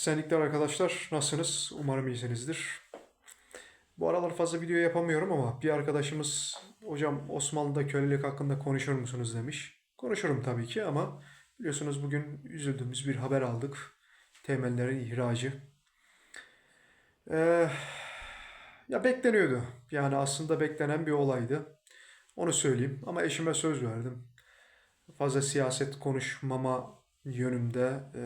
Esenlikler arkadaşlar. Nasılsınız? Umarım iyisinizdir. Bu aralar fazla video yapamıyorum ama bir arkadaşımız hocam Osmanlı'da kölelik hakkında konuşur musunuz demiş. Konuşurum tabii ki ama biliyorsunuz bugün üzüldüğümüz bir haber aldık. Temellerin ihracı. Ee, ya bekleniyordu. Yani aslında beklenen bir olaydı. Onu söyleyeyim ama eşime söz verdim. Fazla siyaset konuşmama yönümde e,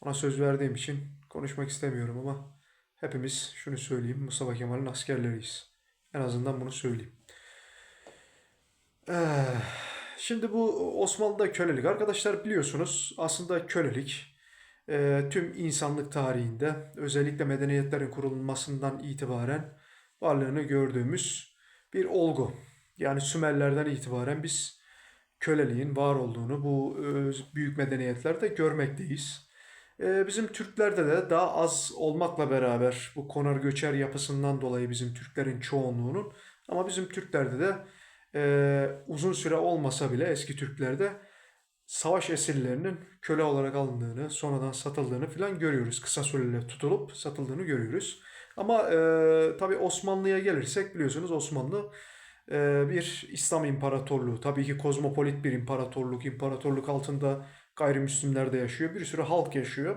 ona söz verdiğim için konuşmak istemiyorum ama hepimiz şunu söyleyeyim Mustafa Kemal'in askerleriyiz. En azından bunu söyleyeyim. Ee, şimdi bu Osmanlı'da kölelik arkadaşlar biliyorsunuz aslında kölelik e, tüm insanlık tarihinde özellikle medeniyetlerin kurulmasından itibaren varlığını gördüğümüz bir olgu. Yani Sümerlerden itibaren biz köleliğin var olduğunu bu e, büyük medeniyetlerde görmekteyiz. E, Bizim Türklerde de daha az olmakla beraber bu konar göçer yapısından dolayı bizim Türklerin çoğunluğunun ama bizim Türklerde de e, uzun süre olmasa bile eski Türklerde savaş esirlerinin köle olarak alındığını, sonradan satıldığını falan görüyoruz. Kısa süreli tutulup satıldığını görüyoruz. Ama e, tabii Osmanlı'ya gelirsek biliyorsunuz Osmanlı bir İslam imparatorluğu. Tabii ki kozmopolit bir imparatorluk. İmparatorluk altında gayrimüslimler de yaşıyor. Bir sürü halk yaşıyor.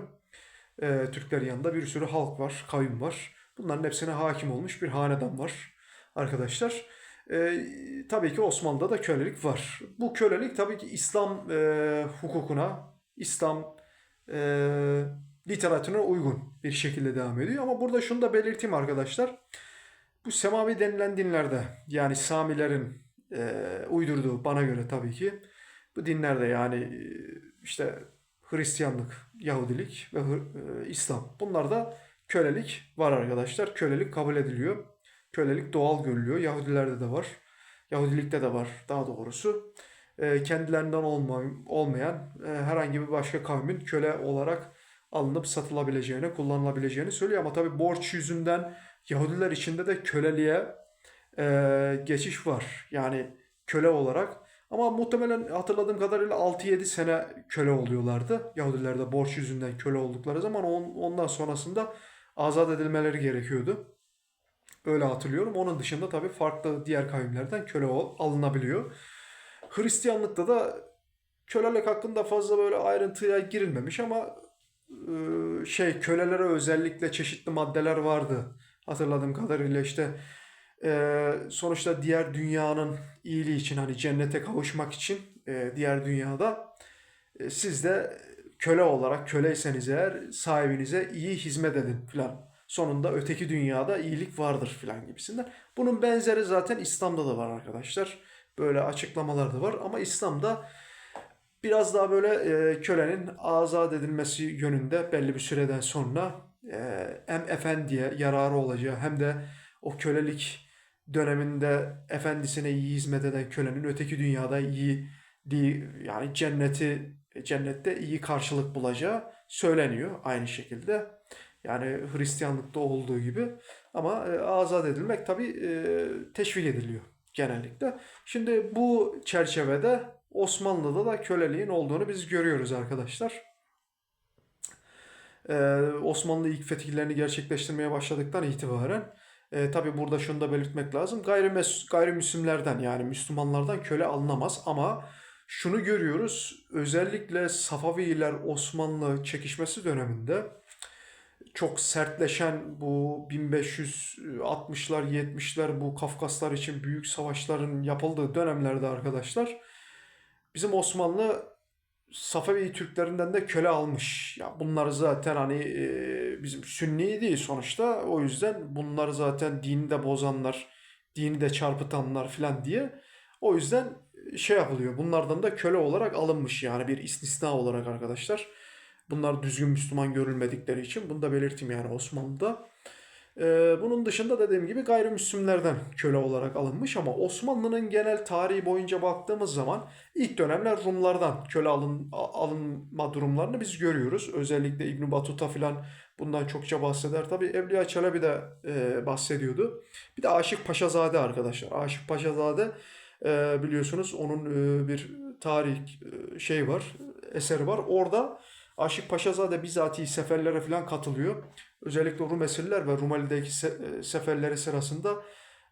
E, Türkler yanında bir sürü halk var, kavim var. Bunların hepsine hakim olmuş bir hanedan var arkadaşlar. E, tabii ki Osmanlı'da da kölelik var. Bu kölelik tabii ki İslam e, hukukuna, İslam e, literatürüne uygun bir şekilde devam ediyor. Ama burada şunu da belirteyim arkadaşlar. Bu Semavi denilen dinlerde yani Samilerin e, uydurduğu bana göre tabii ki bu dinlerde yani e, işte Hristiyanlık, Yahudilik ve e, İslam. Bunlarda kölelik var arkadaşlar. Kölelik kabul ediliyor. Kölelik doğal görülüyor. Yahudilerde de var. Yahudilikte de var daha doğrusu. E, kendilerinden olma- olmayan e, herhangi bir başka kavmin köle olarak alınıp satılabileceğini, kullanılabileceğini söylüyor. Ama tabii borç yüzünden Yahudiler içinde de köleliğe e, geçiş var. Yani köle olarak. Ama muhtemelen hatırladığım kadarıyla 6-7 sene köle oluyorlardı. Yahudiler de borç yüzünden köle oldukları zaman on- ondan sonrasında azat edilmeleri gerekiyordu. Öyle hatırlıyorum. Onun dışında tabii farklı diğer kavimlerden köle alınabiliyor. Hristiyanlıkta da kölelik hakkında fazla böyle ayrıntıya girilmemiş ama e, şey kölelere özellikle çeşitli maddeler vardı. Hatırladığım kadarıyla işte e, sonuçta diğer dünyanın iyiliği için hani cennete kavuşmak için e, diğer dünyada e, siz de köle olarak köleyseniz eğer sahibinize iyi hizmet edin filan. Sonunda öteki dünyada iyilik vardır filan gibisinden. Bunun benzeri zaten İslam'da da var arkadaşlar. Böyle açıklamalar da var ama İslam'da biraz daha böyle e, kölenin azat edilmesi yönünde belli bir süreden sonra hem efendiye yararı olacağı hem de o kölelik döneminde efendisine iyi hizmet eden kölenin öteki dünyada iyi yani cenneti cennette iyi karşılık bulacağı söyleniyor aynı şekilde. Yani Hristiyanlıkta olduğu gibi ama e, azat edilmek tabii e, teşvik ediliyor genellikle. Şimdi bu çerçevede Osmanlı'da da köleliğin olduğunu biz görüyoruz arkadaşlar. Ee, Osmanlı ilk fetihlerini gerçekleştirmeye başladıktan itibaren e, tabi burada şunu da belirtmek lazım. Gayrimes gayrimüslimlerden yani Müslümanlardan köle alınamaz ama şunu görüyoruz. Özellikle Safaviler Osmanlı çekişmesi döneminde çok sertleşen bu 1560'lar 70'ler bu Kafkaslar için büyük savaşların yapıldığı dönemlerde arkadaşlar bizim Osmanlı Safevi Türklerinden de köle almış. Ya bunlar zaten hani e, bizim Sünni değil sonuçta. O yüzden bunlar zaten dini de bozanlar, dini de çarpıtanlar falan diye. O yüzden şey yapılıyor. Bunlardan da köle olarak alınmış yani bir istisna olarak arkadaşlar. Bunlar düzgün Müslüman görülmedikleri için bunu da belirteyim yani Osmanlı'da. Ee, bunun dışında dediğim gibi gayrimüslimlerden köle olarak alınmış ama Osmanlı'nın genel tarihi boyunca baktığımız zaman ilk dönemler Rumlardan köle alın, alınma durumlarını biz görüyoruz. Özellikle İbn Battuta filan bundan çokça bahseder. Tabii Evliya Çelebi de e, bahsediyordu. Bir de Aşık Paşazade arkadaşlar. Aşık Paşazade e, biliyorsunuz onun e, bir tarih e, şey var, eseri var. Orada Aşık Paşazade bizatihi seferlere falan katılıyor. Özellikle Rum esirler ve Rumeli'deki e, seferleri sırasında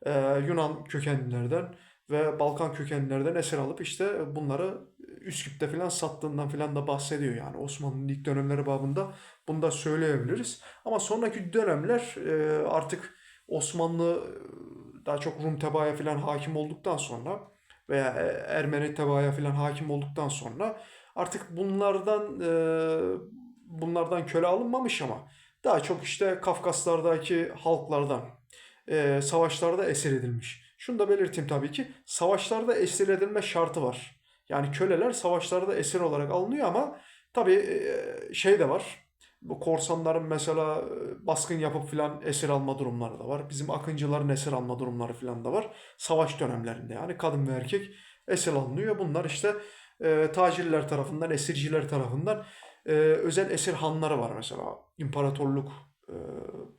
e, Yunan kökenlilerden ve Balkan kökenlilerden esir alıp işte bunları Üsküp'te falan sattığından falan da bahsediyor yani Osmanlı'nın ilk dönemleri babında bunu da söyleyebiliriz. Ama sonraki dönemler e, artık Osmanlı daha çok Rum tebaaya falan hakim olduktan sonra veya Ermeni tebaaya falan hakim olduktan sonra artık bunlardan e, bunlardan köle alınmamış ama daha çok işte Kafkaslardaki halklardan e, savaşlarda esir edilmiş. Şunu da belirteyim tabii ki savaşlarda esir edilme şartı var. Yani köleler savaşlarda esir olarak alınıyor ama tabii e, şey de var. Bu korsanların mesela e, baskın yapıp filan esir alma durumları da var. Bizim akıncıların esir alma durumları filan da var. Savaş dönemlerinde yani kadın ve erkek esir alınıyor. Bunlar işte e, tacirler tarafından, esirciler tarafından e, özel esir hanları var mesela. İmparatorluk e,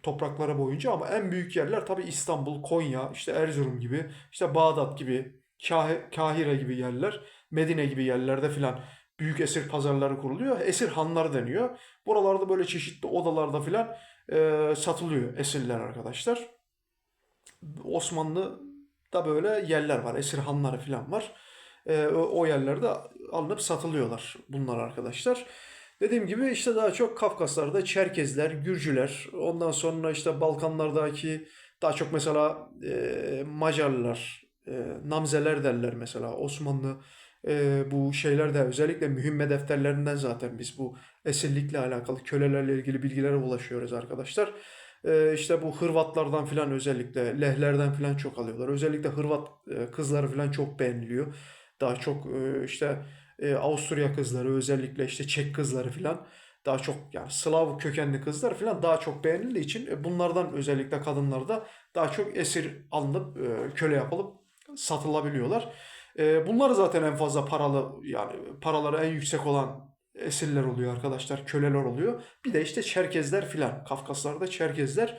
toprakları boyunca ama en büyük yerler tabii İstanbul, Konya, işte Erzurum gibi, işte Bağdat gibi, Kah- Kahire gibi yerler, Medine gibi yerlerde filan büyük esir pazarları kuruluyor. Esir hanları deniyor. Buralarda böyle çeşitli odalarda filan e, satılıyor esirler arkadaşlar. Osmanlı'da böyle yerler var. Esir hanları filan var. E, o, yerlerde alınıp satılıyorlar bunlar arkadaşlar. Dediğim gibi işte daha çok Kafkaslarda Çerkezler, Gürcüler, ondan sonra işte Balkanlardaki daha çok mesela e, Macarlar, e, Namzeler derler mesela Osmanlı e, bu şeyler de özellikle mühimme defterlerinden zaten biz bu esirlikle alakalı kölelerle ilgili bilgilere ulaşıyoruz arkadaşlar. E, işte bu Hırvatlardan filan özellikle Lehlerden filan çok alıyorlar. Özellikle Hırvat e, kızları filan çok beğeniliyor. Daha çok işte Avusturya kızları özellikle işte Çek kızları filan daha çok yani Slav kökenli kızlar filan daha çok beğenildiği için e, bunlardan özellikle kadınlarda daha çok esir alınıp köle yapılıp satılabiliyorlar. E, bunlar zaten en fazla paralı yani paraları en yüksek olan esirler oluyor arkadaşlar, köleler oluyor. Bir de işte Çerkezler filan. Kafkaslarda Çerkezler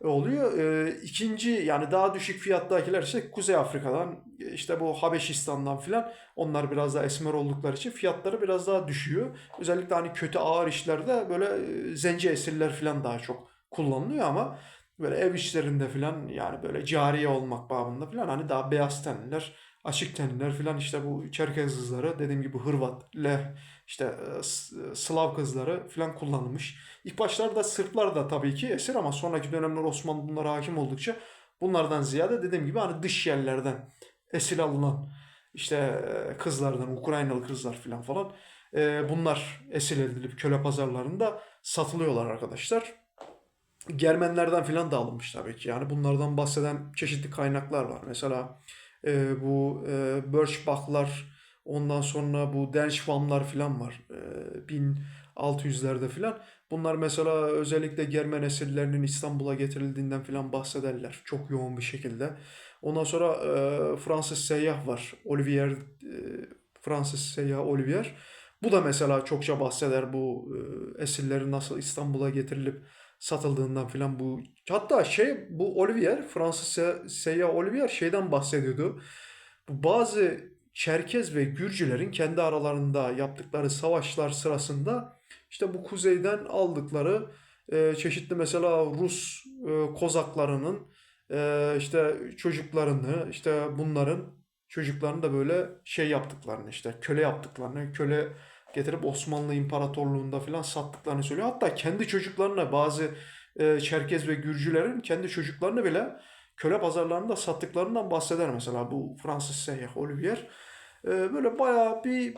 oluyor. E, ikinci yani daha düşük fiyattakiler işte Kuzey Afrika'dan işte bu Habeşistan'dan filan onlar biraz daha esmer oldukları için fiyatları biraz daha düşüyor. Özellikle hani kötü ağır işlerde böyle e, zenci esirler filan daha çok kullanılıyor ama böyle ev işlerinde filan yani böyle cariye olmak babında filan hani daha beyaz tenliler, açık tenliler filan işte bu Çerkez kızları dediğim gibi Hırvat, Leh, işte e, S- Slav kızları filan kullanılmış. İlk başlarda Sırplar da tabii ki esir ama sonraki dönemler Osmanlı bunlara hakim oldukça bunlardan ziyade dediğim gibi hani dış yerlerden esir alınan işte e, kızlardan, Ukraynalı kızlar filan falan e, bunlar esir edilip köle pazarlarında satılıyorlar arkadaşlar. Germenlerden filan da alınmış tabii ki. Yani bunlardan bahseden çeşitli kaynaklar var. Mesela e, bu e, Birchbach'lar, ondan sonra bu Denschwamm'lar filan var. E, 1600'lerde filan. Bunlar mesela özellikle Germen esirlerinin İstanbul'a getirildiğinden filan bahsederler. Çok yoğun bir şekilde. Ondan sonra e, Fransız seyyah var. Olivier, e, Fransız seyyah Olivier. Bu da mesela çokça bahseder bu e, esirlerin nasıl İstanbul'a getirilip satıldığından filan bu. Hatta şey bu Olivier, Fransız se- seyyah Olivier şeyden bahsediyordu. Bu bazı Çerkez ve Gürcülerin kendi aralarında yaptıkları savaşlar sırasında işte bu kuzeyden aldıkları e, çeşitli mesela Rus e, kozaklarının e, işte çocuklarını işte bunların çocuklarını da böyle şey yaptıklarını işte köle yaptıklarını köle getirip Osmanlı İmparatorluğu'nda filan sattıklarını söylüyor. Hatta kendi çocuklarına bazı e, Çerkez ve Gürcülerin kendi çocuklarını bile köle pazarlarında sattıklarından bahseder mesela bu Fransız seyyah Olivier. E, böyle bayağı bir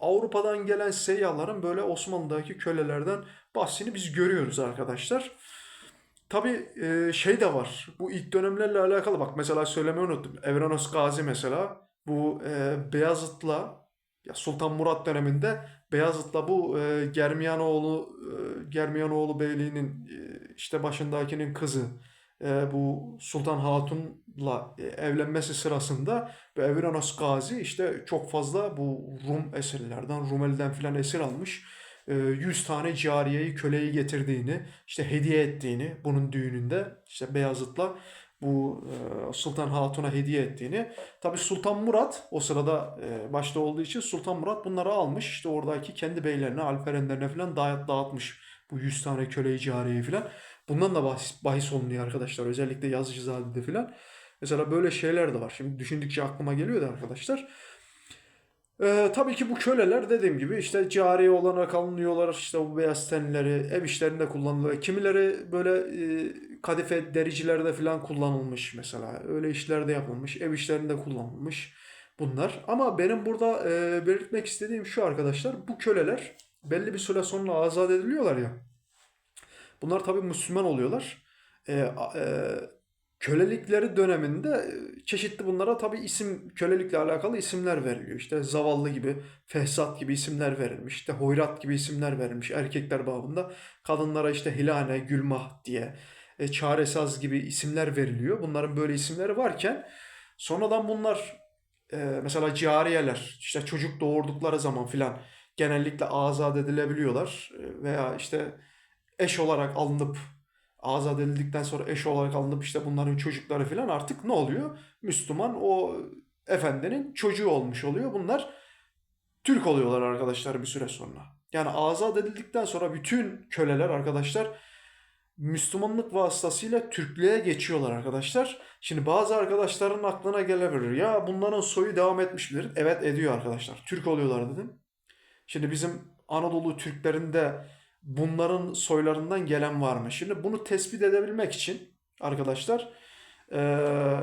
Avrupa'dan gelen seyyahların böyle Osmanlı'daki kölelerden bahsini biz görüyoruz arkadaşlar. Tabii e, şey de var. Bu ilk dönemlerle alakalı bak mesela söylemeyi unuttum. Evrenos Gazi mesela bu e, Beyazıt'la ya Sultan Murat döneminde Beyazıt'la bu e, Germiyanoğlu e, Germiyanoğlu Beyliği'nin e, işte başındakinin kızı e, bu Sultan Hatun'la e, evlenmesi sırasında bu Evrenos Gazi işte çok fazla bu Rum esirlerden, Rumeli'den filan esir almış. E, 100 tane cariyeyi, köleyi getirdiğini, işte hediye ettiğini bunun düğününde işte Beyazıt'la bu e, Sultan Hatun'a hediye ettiğini. Tabi Sultan Murat o sırada e, başta olduğu için Sultan Murat bunları almış. İşte oradaki kendi beylerine, alperenlerine falan dağıt, dağıtmış. Bu 100 tane köleyi cariyeyi falan. Bundan da bahis, bahis olunuyor arkadaşlar. Özellikle Yazıcızade'de falan. Mesela böyle şeyler de var. Şimdi düşündükçe aklıma geliyor da arkadaşlar. Ee, tabii ki bu köleler dediğim gibi işte cariye olarak alınıyorlar. İşte bu beyaz tenleri ev işlerinde kullanılıyor. Kimileri böyle e, kadife dericilerde falan kullanılmış mesela. Öyle işlerde yapılmış. Ev işlerinde kullanılmış bunlar. Ama benim burada e, belirtmek istediğim şu arkadaşlar. Bu köleler belli bir süre sonra azat ediliyorlar ya. Bunlar tabii Müslüman oluyorlar. E, e, kölelikleri döneminde e, çeşitli bunlara tabii isim kölelikle alakalı isimler veriliyor. İşte zavallı gibi, Fehsat gibi isimler verilmiş. İşte Hoyrat gibi isimler verilmiş erkekler babında. Kadınlara işte Hilane, Gülmah diye, e, Çaresaz gibi isimler veriliyor. Bunların böyle isimleri varken sonradan bunlar e, mesela cariyeler işte çocuk doğurdukları zaman filan genellikle azat edilebiliyorlar. E, veya işte eş olarak alınıp azat edildikten sonra eş olarak alınıp işte bunların çocukları falan artık ne oluyor? Müslüman o efendinin çocuğu olmuş oluyor. Bunlar Türk oluyorlar arkadaşlar bir süre sonra. Yani azat edildikten sonra bütün köleler arkadaşlar Müslümanlık vasıtasıyla Türklüğe geçiyorlar arkadaşlar. Şimdi bazı arkadaşların aklına gelebilir. Ya bunların soyu devam etmiş midir? Evet ediyor arkadaşlar. Türk oluyorlar dedim. Şimdi bizim Anadolu Türklerinde bunların soylarından gelen var mı? Şimdi bunu tespit edebilmek için arkadaşlar eee,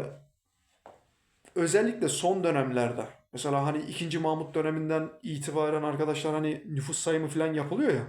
özellikle son dönemlerde mesela hani 2. Mahmut döneminden itibaren arkadaşlar hani nüfus sayımı falan yapılıyor ya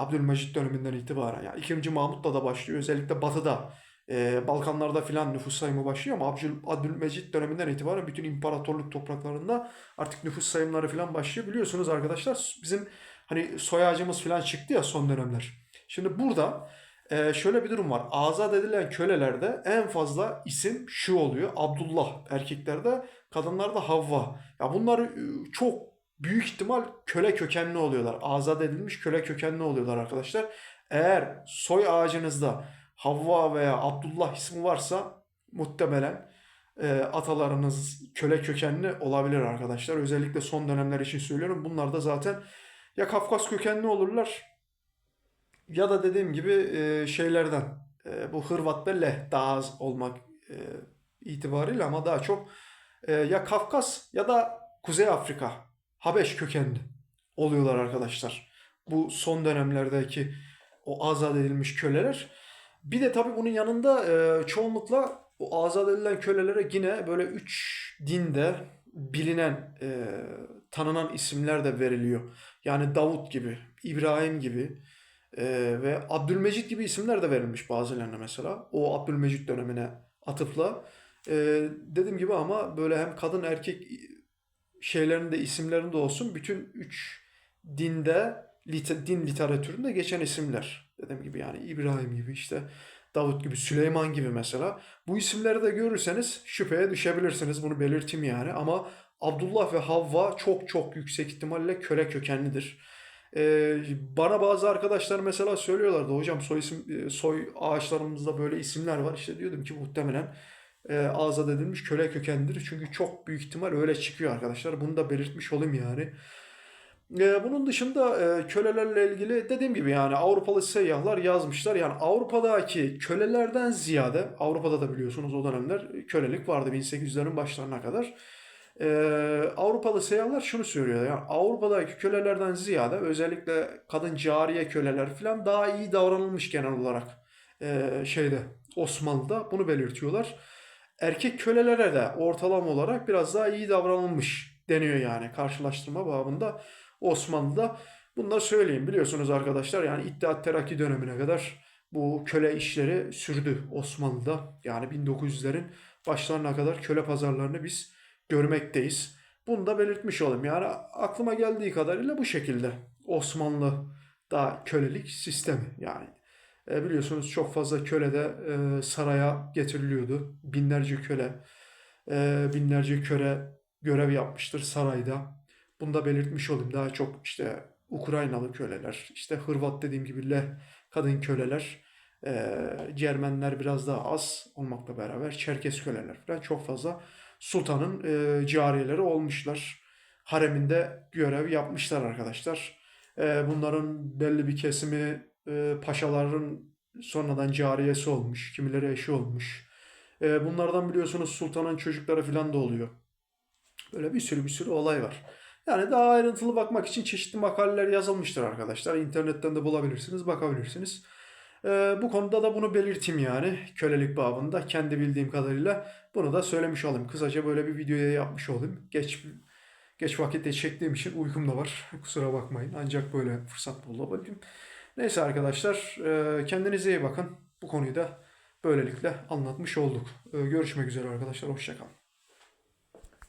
Abdülmecit döneminden itibaren yani 2. Mahmut'la da başlıyor özellikle batıda eee, Balkanlarda filan nüfus sayımı başlıyor ama Abdül, Abdülmecit döneminden itibaren bütün imparatorluk topraklarında artık nüfus sayımları filan başlıyor. Biliyorsunuz arkadaşlar bizim hani soy ağacımız filan çıktı ya son dönemler. Şimdi burada e, şöyle bir durum var. Azat edilen kölelerde en fazla isim şu oluyor. Abdullah erkeklerde, kadınlarda Havva. Ya bunlar e, çok büyük ihtimal köle kökenli oluyorlar. Azat edilmiş köle kökenli oluyorlar arkadaşlar. Eğer soy ağacınızda Havva veya Abdullah ismi varsa muhtemelen e, atalarınız köle kökenli olabilir arkadaşlar. Özellikle son dönemler için söylüyorum. Bunlar da zaten ya Kafkas kökenli olurlar ya da dediğim gibi e, şeylerden e, bu Hırvat ve Leh daha az olmak e, itibariyle ama daha çok e, ya Kafkas ya da Kuzey Afrika Habeş kökenli oluyorlar arkadaşlar. Bu son dönemlerdeki o azat edilmiş köleler. Bir de tabii bunun yanında e, çoğunlukla o azat edilen kölelere yine böyle üç dinde bilinen, e, tanınan isimler de veriliyor. Yani Davut gibi, İbrahim gibi e, ve Abdülmecit gibi isimler de verilmiş bazılarına mesela. O Abdülmecit dönemine atıfla. E, dediğim gibi ama böyle hem kadın erkek şeylerinde isimlerinde olsun bütün üç dinde din literatüründe geçen isimler. Dediğim gibi yani İbrahim gibi işte Davut gibi Süleyman gibi mesela. Bu isimleri de görürseniz şüpheye düşebilirsiniz. Bunu belirteyim yani. Ama Abdullah ve Havva çok çok yüksek ihtimalle köle kökenlidir. Ee, bana bazı arkadaşlar mesela söylüyorlardı hocam soy isim e, soy ağaçlarımızda böyle isimler var. İşte diyordum ki muhtemelen e, azat edilmiş köle kökenlidir. Çünkü çok büyük ihtimal öyle çıkıyor arkadaşlar. Bunu da belirtmiş olayım yani. Ee, bunun dışında e, kölelerle ilgili dediğim gibi yani Avrupalı seyyahlar yazmışlar. Yani Avrupa'daki kölelerden ziyade Avrupa'da da biliyorsunuz o dönemler kölelik vardı 1800'lerin başlarına kadar. Ee, Avrupalı seyyahlar şunu söylüyor. Yani Avrupa'daki kölelerden ziyade özellikle kadın cariye köleler falan daha iyi davranılmış genel olarak ee, şeyde Osmanlı'da bunu belirtiyorlar. Erkek kölelere de ortalama olarak biraz daha iyi davranılmış deniyor yani karşılaştırma babında Osmanlı'da. Da söyleyeyim biliyorsunuz arkadaşlar yani İttihat Terakki dönemine kadar bu köle işleri sürdü Osmanlı'da. Yani 1900'lerin başlarına kadar köle pazarlarını biz görmekteyiz. Bunu da belirtmiş olayım. Yani aklıma geldiği kadarıyla bu şekilde Osmanlı'da kölelik sistemi yani e, biliyorsunuz çok fazla köle de e, saraya getiriliyordu. Binlerce köle, e, binlerce köle görev yapmıştır sarayda. Bunu da belirtmiş olayım. Daha çok işte Ukraynalı köleler, işte Hırvat dediğim gibi Leh kadın köleler E, Cermenler biraz daha az olmakla beraber Çerkes köleler falan çok fazla sultanın e, cariyeleri olmuşlar. Hareminde görev yapmışlar arkadaşlar. E, bunların belli bir kesimi e, paşaların sonradan cariyesi olmuş. Kimileri eşi olmuş. E, bunlardan biliyorsunuz sultanın çocukları falan da oluyor. Böyle bir sürü bir sürü olay var. Yani daha ayrıntılı bakmak için çeşitli makaleler yazılmıştır arkadaşlar. İnternetten de bulabilirsiniz, bakabilirsiniz. Ee, bu konuda da bunu belirteyim yani kölelik babında kendi bildiğim kadarıyla bunu da söylemiş olayım. Kısaca böyle bir videoya yapmış olayım. Geç geç vakitte çektiğim için uykum da var. Kusura bakmayın. Ancak böyle fırsat bulabildim. Neyse arkadaşlar e, kendinize iyi bakın. Bu konuyu da böylelikle anlatmış olduk. E, Görüşmek üzere arkadaşlar. Hoşçakalın.